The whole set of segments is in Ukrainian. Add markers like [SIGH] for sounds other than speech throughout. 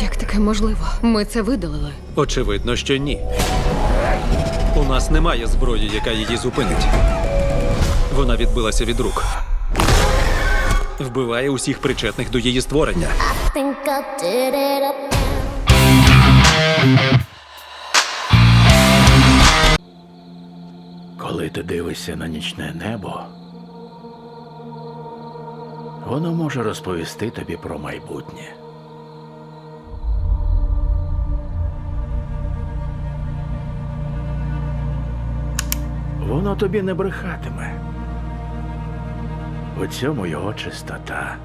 Як таке можливо? Ми це видалили. Очевидно, що ні. У нас немає зброї, яка її зупинить. Вона відбилася від рук. Вбиває усіх причетних до її створення. Коли ти дивишся на нічне небо, воно може розповісти тобі про майбутнє. Воно тобі не брехатиме. У цьому його чистота.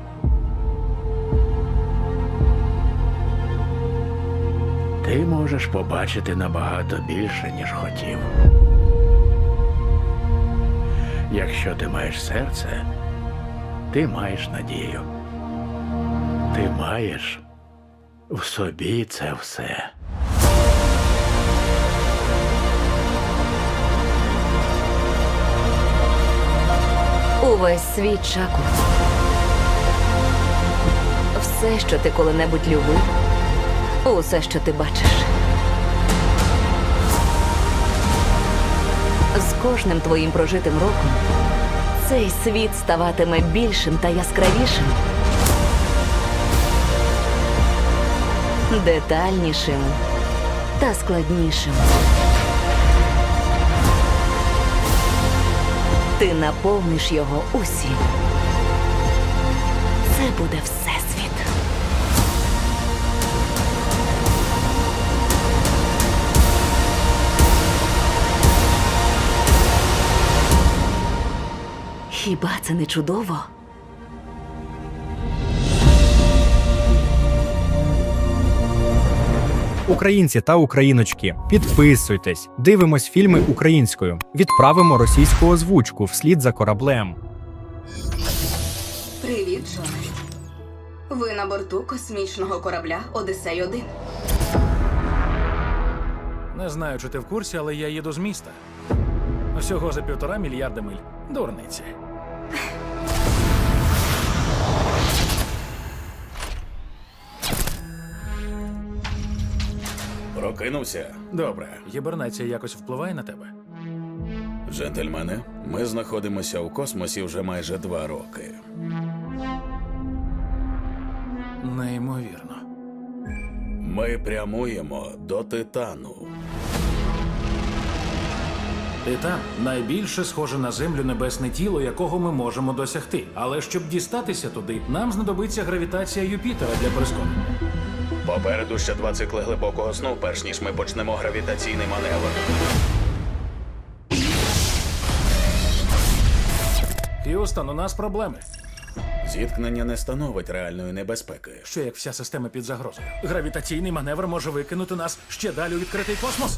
Ти можеш побачити набагато більше, ніж хотів. Якщо ти маєш серце, ти маєш надію. Ти маєш в собі це все. Увесь світ чаку. Все, що ти коли-небудь любив, усе, що ти бачиш. З кожним твоїм прожитим роком цей світ ставатиме більшим та яскравішим, детальнішим та складнішим. Ти наповниш його усім. Це буде всесвіт. Хіба це не чудово? Українці та україночки, підписуйтесь, дивимось фільми українською, відправимо російську озвучку вслід за кораблем. Привіт, Джоне. Ви на борту космічного корабля Одесей 1 Не знаю, чи ти в курсі, але я їду з міста. Всього за півтора мільярда миль. Дурниці. Прокинувся. Добре, гібернація якось впливає на тебе? Джентльмени, ми знаходимося у космосі вже майже два роки. Неймовірно. Ми прямуємо до Титану. Титан найбільше схоже на землю небесне тіло, якого ми можемо досягти. Але щоб дістатися туди, нам знадобиться гравітація Юпітера для прискорення. Попереду ще два цикли глибокого сну, перш ніж ми почнемо гравітаційний маневр. Х'юстон, у нас проблеми. Зіткнення не становить реальної небезпеки. Що як вся система під загрозою? Гравітаційний маневр може викинути нас ще далі у відкритий космос.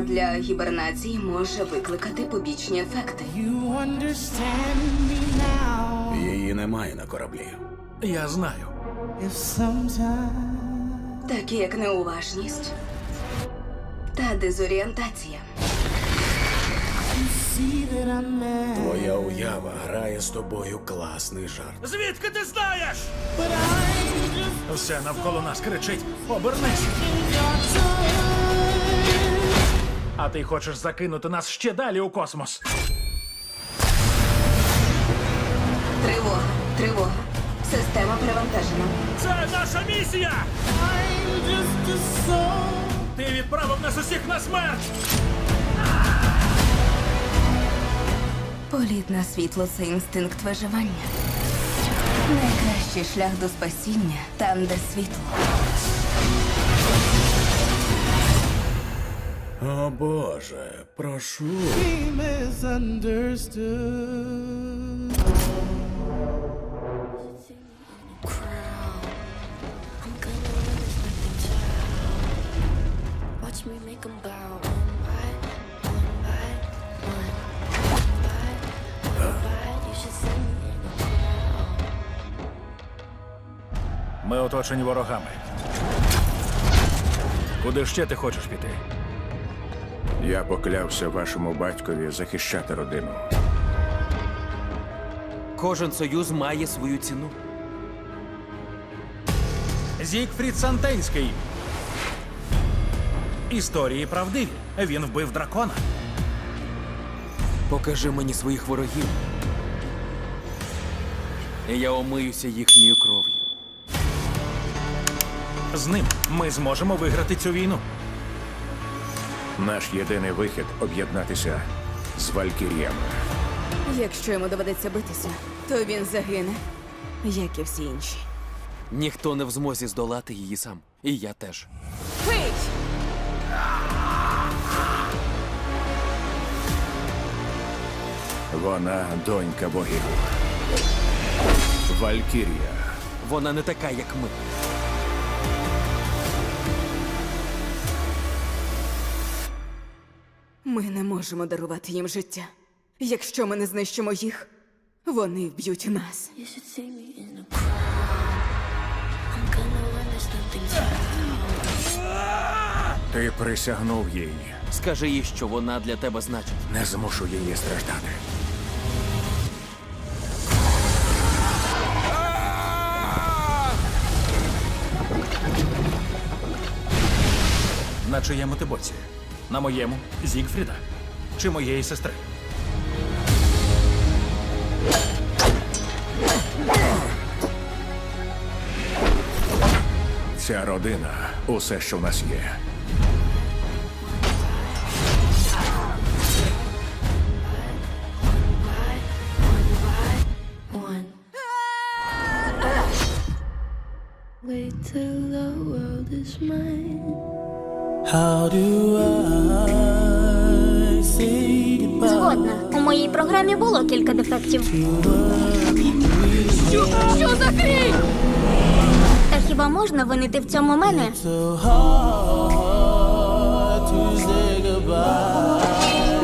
Для гібернації може викликати побічні ефекти. Її немає на кораблі. Я знаю. Такі як неуважність та дезорієнтація. Твоя уява грає з тобою класний жарт. Звідки ти знаєш? Все навколо нас кричить: обернись. А ти хочеш закинути нас ще далі у космос? Тривога, тривога. Система перевантажена. Це наша місія! Ти відправив нас усіх на смерть! Політ на світло це інстинкт виживання. Найкращий шлях до спасіння там, де світло. In the crowd. Ми оточені ворогами. Куди ще ти хочеш піти? Я поклявся вашому батькові захищати родину. Кожен союз має свою ціну. Зігфрід Сантенський. Історії правдиві. Він вбив дракона. Покажи мені своїх ворогів. І я омиюся їхньою кров'ю. З ним ми зможемо виграти цю війну. Наш єдиний вихід об'єднатися з Валькір'ями. Якщо йому доведеться битися, то він загине, як і всі інші. Ніхто не в змозі здолати її сам. І я теж. Вона донька богів. Валькірія. Вона не така, як ми. Ми не можемо дарувати їм життя. Якщо ми не знищимо їх, вони вб'ють нас. Ти присягнув їй. Скажи їй, що вона для тебе значить. Не змушу її страждати. На чиєму ти боці? На моєму Зігфріда чи моєї сестри? Ця родина усе, що в нас є. one. Wait till the world is mine. Згодна. Програмі було кілька дефектів. Що, що за хрінь? Та хіба можна винити в цьому мене?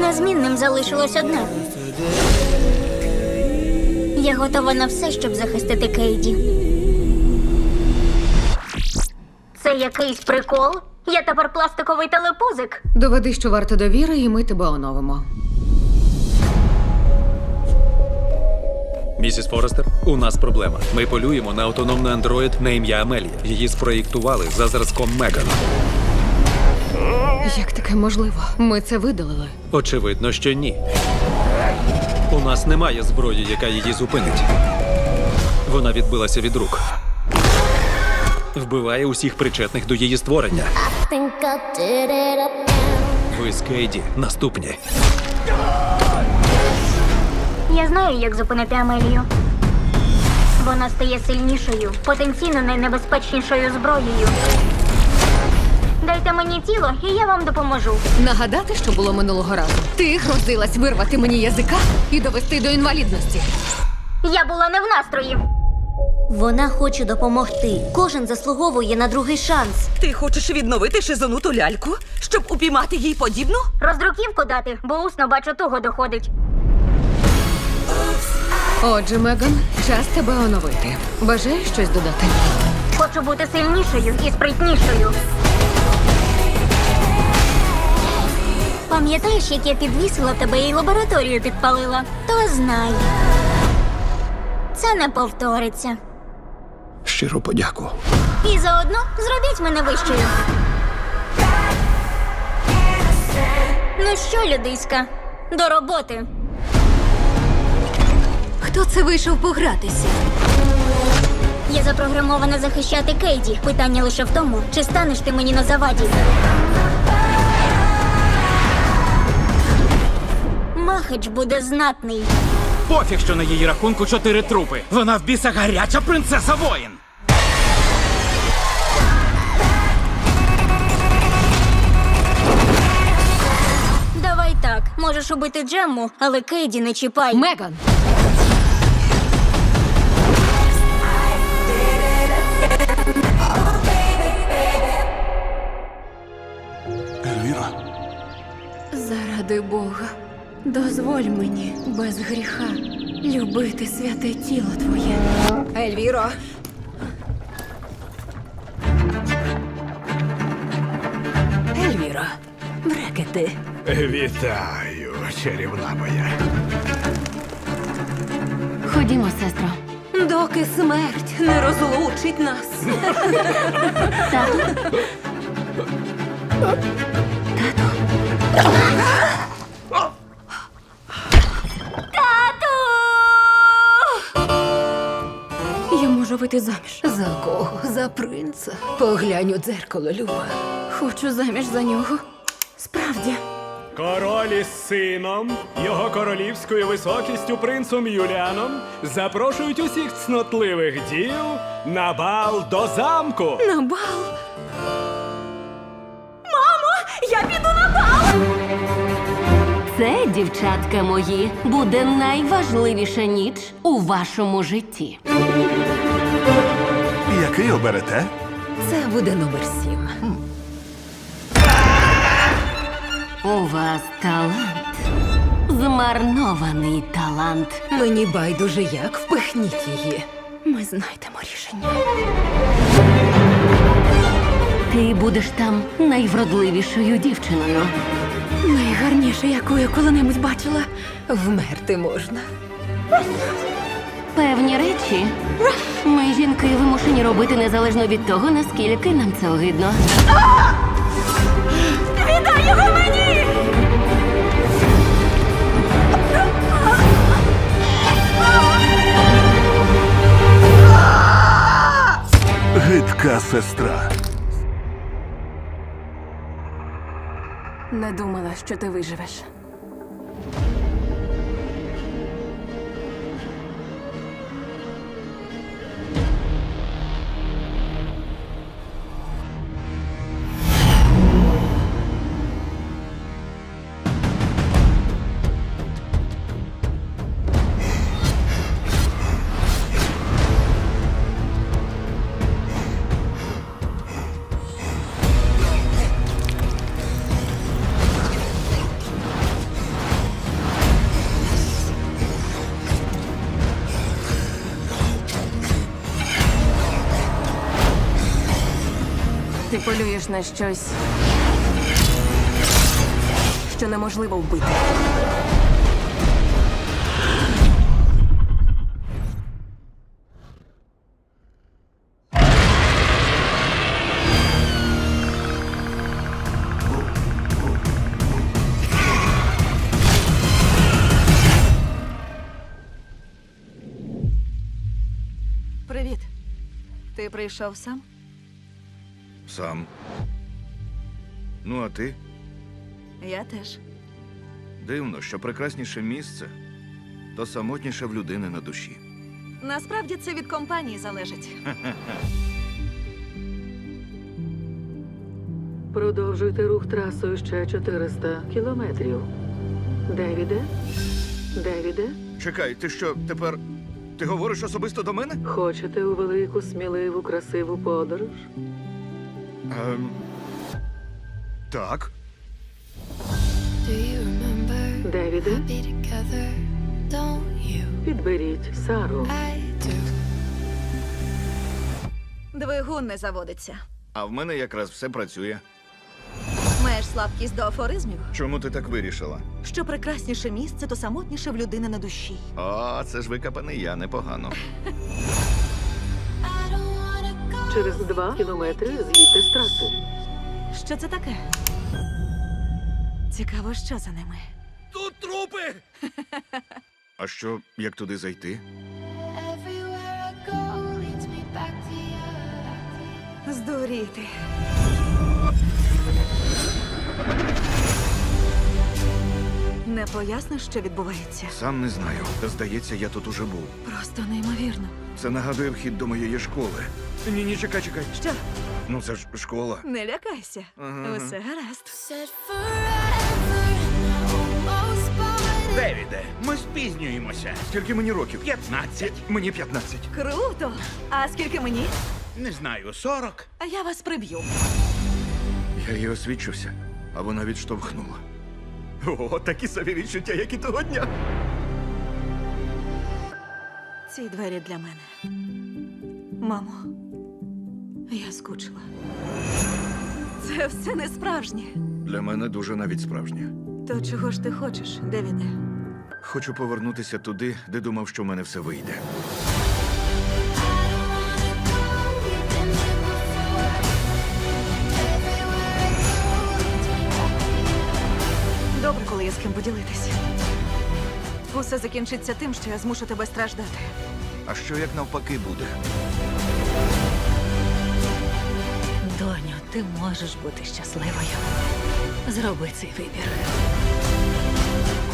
Незмінним залишилось одне. Я готова на все, щоб захистити Кейді. Це якийсь прикол? Я тепер пластиковий телепузик. Доведи, що варто довіри, і ми тебе оновимо. Місіс Форестер, у нас проблема. Ми полюємо на автономний андроїд на ім'я Амелія. Її спроєктували за зразком Меган. Як таке можливо? Ми це видалили. Очевидно, що ні. У нас немає зброї, яка її зупинить. Вона відбилася від рук. Вбиває усіх причетних до її створення. Ви з Кейді наступні. Я знаю, як зупинити Амелію. Вона стає сильнішою, потенційно найнебезпечнішою зброєю. Дайте мені тіло, і я вам допоможу. Нагадати, що було минулого разу. Ти грозилась вирвати мені язика і довести до інвалідності. Я була не в настрої. Вона хоче допомогти. Кожен заслуговує на другий шанс. Ти хочеш відновити шизонуту ляльку, щоб упіймати їй подібну? Роздруківку дати, бо усно бачу туго доходить. Отже, Меган, час тебе оновити. Бажаєш щось додати? Хочу бути сильнішою і спритнішою. Пам'ятаєш, як я підвісила тебе і лабораторію підпалила? То знай. Це не повториться. Щиро подяку. І заодно зробіть мене вищою. Ну що, людиська, до роботи. Хто це вийшов погратися? Я запрограмована захищати Кейді. Питання лише в тому, чи станеш ти мені на заваді. Махач буде знатний. Пофіг, що на її рахунку чотири трупи. Вона в біса гаряча принцеса воїн. Давай так, можеш убити Джемму, але Кейді не чіпай. Меган! Заради Бога, дозволь мені без гріха любити святе тіло твоє. Ельвіро, Ельвіро, брекети. Вітаю, чарівна моя. Ходімо, сестро. Доки смерть не розлучить нас. Тату. [LAUGHS] Я можу вийти заміж. За кого? За принца. Поглянь у дзеркало, Люба. Хочу заміж за нього. Справді. Король із сином, його королівською високістю принцом Юліаном запрошують усіх цнотливих дів на бал до замку. На бал. Це, дівчатка мої, буде найважливіша ніч у вашому житті. Який оберете? Це буде номер сім. У вас талант. Змарнований талант. Мені байдуже як впихніть її. Ми знайдемо рішення. Ти будеш там найвродливішою дівчиною. Найгарніше, яку я коли-небудь бачила. Вмерти можна. Певні речі ми, жінки, вимушені робити незалежно від того, наскільки нам це огидно. Віддай його мені! Гидка сестра. Не думала, що ти виживеш. Полюєш на щось, що неможливо вбити. Привіт. Ти прийшов сам? Сам. Ну, а ти? Я теж. Дивно, що прекрасніше місце, то самотніше в людини на душі. Насправді це від компанії залежить. [LAUGHS] Продовжуйте рух трасою ще 400 кілометрів. Девіде? Девіде? Чекай, ти що, тепер. Ти говориш особисто до мене? Хочете у велику, сміливу, красиву подорож? Ем... Так. Девіде, підберіть Сару. Двигун не заводиться. А в мене якраз все працює. Маєш слабкість до афоризмів. Чому ти так вирішила? Що прекрасніше місце, то самотніше в людини на душі. О, це ж викопаний я непогано. [LAUGHS] Через два кілометри з'їдьте з траси. Що це таке? Цікаво, що за ними. Тут трупи! А що, як туди зайти? Everywhere Не поясниш, що відбувається. Сам не знаю. Здається, я тут уже був. Просто неймовірно. Це нагадує вхід до моєї школи. Ні, ні, чекай, чекай. Що? Ну це ж школа. Не лякайся. Ага. Усе гаразд. Девіде, ми спізнюємося. Скільки мені років? 15. Мені 15. Круто! А скільки мені? Не знаю, 40. А я вас приб'ю. Я її освідчився, а вона відштовхнула. О, такі собі відчуття, як і того дня. Ці двері для мене. Мамо, я скучила. Це все не справжнє. Для мене дуже навіть справжнє. То чого ж ти хочеш, Девіде? Хочу повернутися туди, де думав, що в мене все вийде. Ким поділитись. Усе закінчиться тим, що я змушу тебе страждати. А що як навпаки буде? Доню, ти можеш бути щасливою. Зроби цей вибір.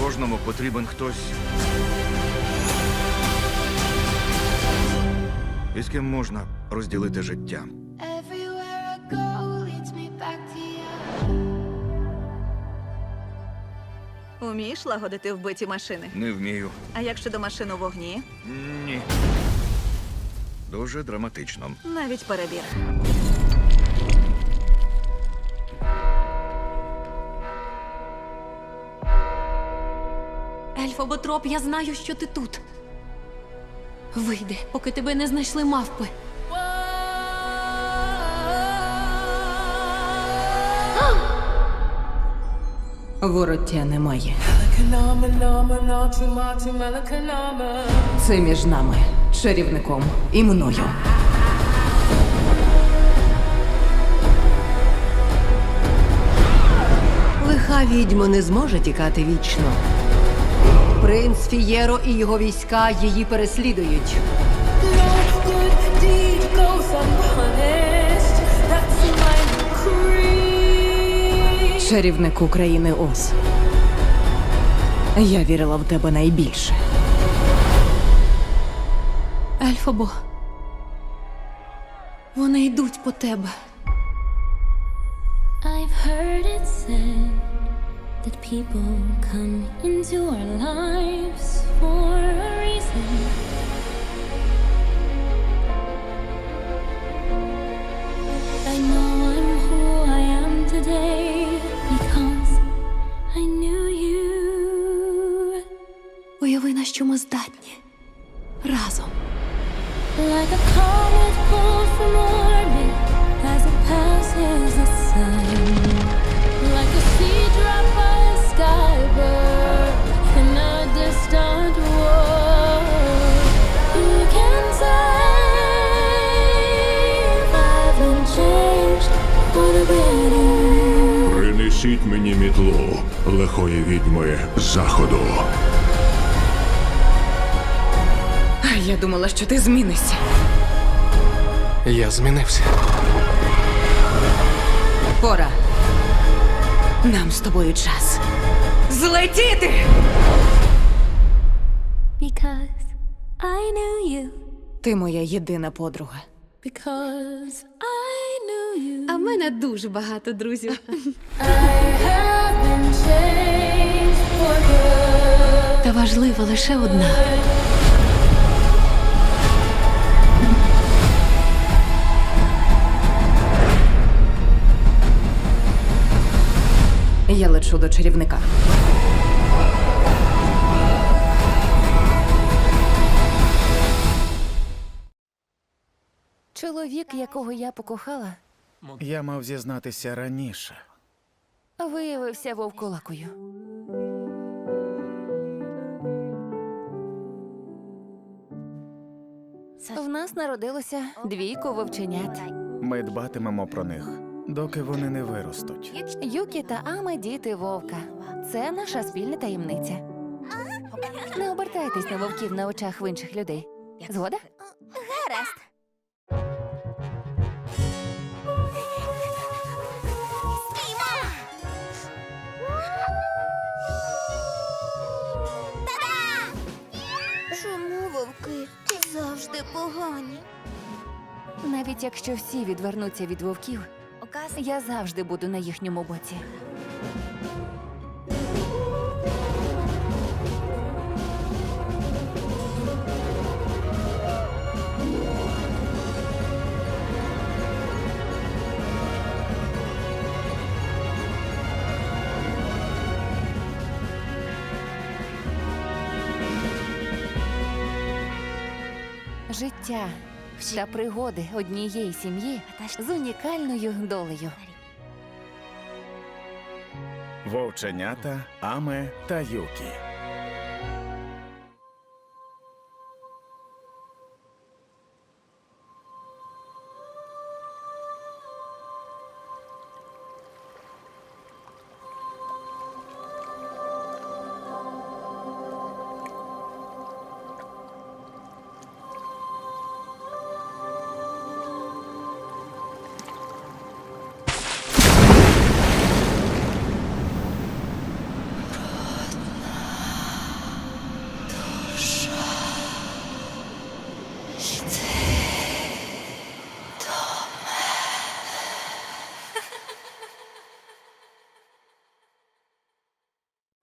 Кожному потрібен хтось. І з ким можна розділити життя. Умієш лагодити вбиті машини? Не вмію. А як щодо машин у вогні? Ні. Дуже драматично. Навіть перебір. Ельфоботроп, я знаю, що ти тут. Вийди, поки тебе не знайшли мавпи. Вороття немає. Це між нами, чарівником і мною. Лиха відьма не зможе тікати вічно. Принц Фієро і його війська її переслідують. Чарівник України Оз. Я вірила в тебе найбільше. Ельфобо. Вони йдуть по тебе. I've heard it said that people come into our lives for a reason. Лихої відьми заходу. А я думала, що ти змінишся. Я змінився. Пора. Нам з тобою час. Злетіти! Because I knew you. Ти моя єдина подруга. Because I knew you. А в мене дуже багато друзів. [LAUGHS] I Та важлива лише одна. Я лечу до чарівника. Чоловік, якого я покохала, Я мав зізнатися раніше. Виявився вовкулакою. В нас народилося двійко вовченят. Ми дбатимемо про них, доки вони не виростуть. Юкі та Аме діти вовка. Це наша спільна таємниця. Не обертайтесь на вовків на очах в інших людей. Згода? Гаразд. Завжди погані? Навіть якщо всі відвернуться від вовків, я завжди буду на їхньому боці. Життя та пригоди однієї сім'ї з унікальною долею. Вовченята, Аме та Юкі.